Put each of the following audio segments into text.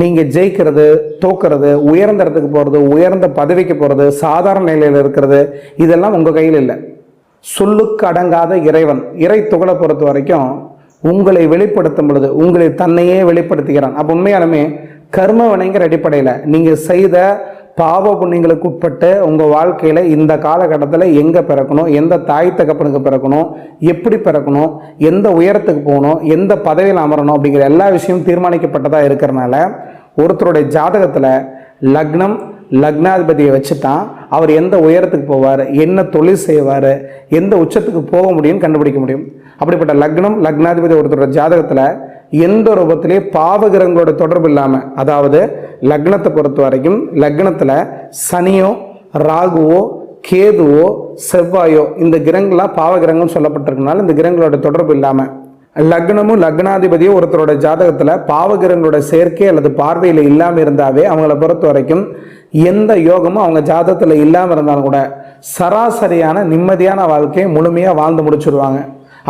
நீங்கள் ஜெயிக்கிறது தோக்கிறது உயர்ந்த இடத்துக்கு போகிறது உயர்ந்த பதவிக்கு போகிறது சாதாரண நிலையில் இருக்கிறது இதெல்லாம் உங்கள் கையில் இல்லை. சொல்லுக்கு அடங்காத இறைவன் இறை துகளை பொறுத்த வரைக்கும் உங்களை வெளிப்படுத்தும் பொழுது உங்களை தன்னையே வெளிப்படுத்துகிறான். அப்போ உண்மையாலுமே கர்ம வினைங்கிற அடிப்படையில் நீங்கள் செய்த பாவ புண்ணியங்களுக்கு உட்பட்டு உங்கள் வாழ்க்கையில் இந்த காலகட்டத்தில் எங்கே பிறக்கணும்? எந்த தாய் தகப்பனுக்கு பிறக்கணும்? எப்படி பிறக்கணும்? எந்த உயரத்துக்கு போகணும்? எந்த பதவியில் அமரணும்? அப்படிங்கிற எல்லா விஷயமும் தீர்மானிக்கப்பட்டதாக இருக்கிறனால ஒருத்தருடைய ஜாதகத்தில் லக்னம் லக்னாதிபதியை வச்சு தான் அவர் எந்த உயரத்துக்கு போவார்? என்ன தொழில் செய்வார்? எந்த உச்சத்துக்கு போக முடியும்னு கண்டுபிடிக்க முடியும். அப்படிப்பட்ட லக்னம் லக்னாதிபதி ஒருத்தரோட ஜாதகத்தில் எந்த ரூபத்திலே பாவகிரகங்களோட தொடர்பு இல்லாமல் அதாவது லக்னத்தை பொறுத்த வரைக்கும் லக்னத்தில் சனியோ ராகுவோ கேதுவோ செவ்வாயோ இந்த கிரகங்கள்லாம் பாவகிரகம்னு சொல்லப்பட்டிருக்கனால இந்த கிரகங்களோட தொடர்பு இல்லாமல் லக்னமும் லக்னாதிபதியும் ஒருத்தரோட ஜாதகத்தில் பாவகிரகங்களோட சேர்க்கை அல்லது பார்வையில் இல்லாமல் இருந்தாவே அவங்கள பொறுத்த வரைக்கும் எந்த யோகமும் அவங்க ஜாதகத்தில் இல்லாமல் இருந்தாலும் கூட சராசரியான நிம்மதியான வாழ்க்கையை முழுமையாக வாழ்ந்து முடிச்சிருவாங்க.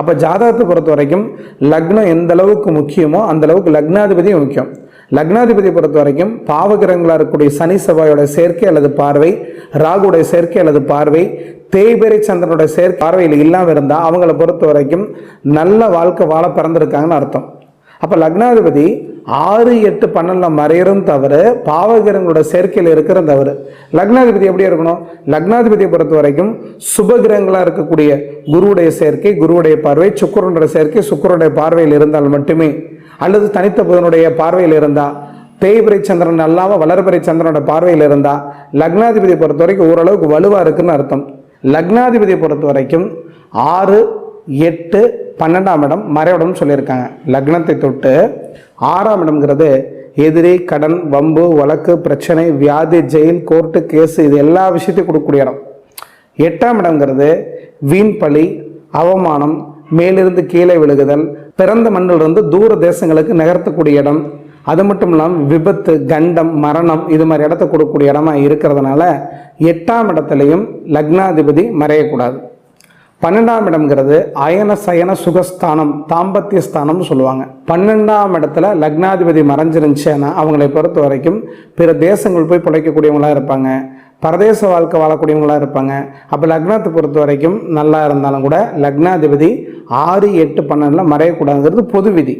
அப்போ ஜாதகத்தை பொறுத்த வரைக்கும் லக்னம் எந்த அளவுக்கு முக்கியமோ அந்த அளவுக்கு லக்னாதிபதியும் முக்கியம். லக்னாதிபதி பொறுத்த வரைக்கும் பாவகிரகங்களாக இருக்கக்கூடிய சனி செவ்வாயோட சேர்க்கை அல்லது பார்வை ராகுடைய சேர்க்கை அல்லது பார்வை தேய்பெரி சந்திரனுடைய சேர்க்கை பார்வையில் இல்லாமல் இருந்தால் அவங்கள பொறுத்த வரைக்கும் நல்ல வாழ்க்கை வாழ பிறந்திருக்காங்கன்னு அர்த்தம். அப்போ லக்னாதிபதி ஆறு எட்டு பன்னெண்டில் மறையரும் தவிர பாவகிரகங்களோட சேர்க்கையில் இருக்கிற தவறு. லக்னாதிபதி எப்படி இருக்கணும்? லக்னாதிபதியை பொறுத்த வரைக்கும் சுபகிரகங்களாக இருக்கக்கூடிய குருவுடைய சேர்க்கை குருவுடைய பார்வை சுக்கரனுடைய சேர்க்கை சுக்கரனுடைய பார்வையில் இருந்தால் மட்டுமே அல்லது தனித்த புதனுடைய பார்வையில் இருந்தால் தேய்பிரை சந்திரன் அல்லாமல் வளர்பிறை சந்திரனோட பார்வையில் இருந்தால் லக்னாதிபதியை பொறுத்த வரைக்கும் ஓரளவுக்கு வலுவாக இருக்குன்னு அர்த்தம். லக்னாதிபதியை பொறுத்த வரைக்கும் ஆறு எட்டு பன்னெண்டாம் இடம் மறைவிடம்னு சொல்லியிருக்காங்க. லக்னத்தை தொட்டு ஆறாம் இடம்ங்கிறது எதிரி கடன் வம்பு வழக்கு பிரச்சனை வியாதி ஜெயில் கோர்ட்டு கேஸ் இது எல்லா விஷயத்தையும் கொடுக்கக்கூடிய இடம். எட்டாம் இடம்ங்கிறது வீண் பழி அவமானம் மேலிருந்து கீழே விழுகுதல் பிறந்த மண்ணிலிருந்து தூர தேசங்களுக்கு நகர்த்தக்கூடிய இடம். அது மட்டும் இல்லாமல் விபத்து கண்டம் மரணம் இது மாதிரி இடத்த கொடுக்கக்கூடிய இடமா இருக்கிறதுனால எட்டாம் இடத்துலையும் லக்னாதிபதி மறையக்கூடாது. பன்னெண்டாம் இடம்ங்கிறது அயன சயன சுகஸ்தானம் தாம்பத்திய ஸ்தானம்னு சொல்லுவாங்க. பன்னெண்டாம் இடத்துல லக்னாதிபதி மறைஞ்சிருந்துச்சுன்னா அவங்களை பொறுத்த வரைக்கும் பிற தேசங்கள் போய் பிழைக்கக்கூடியவங்களா இருப்பாங்க. பரதேச வாழ்க்கை வாழக்கூடியவங்களா இருப்பாங்க. அப்போ லக்னத்தை பொறுத்த வரைக்கும் நல்லா இருந்தாலும் கூட லக்னாதிபதி ஆறு எட்டு பன்னெண்டில் மறையக்கூடாதுங்கிறது பொது விதி.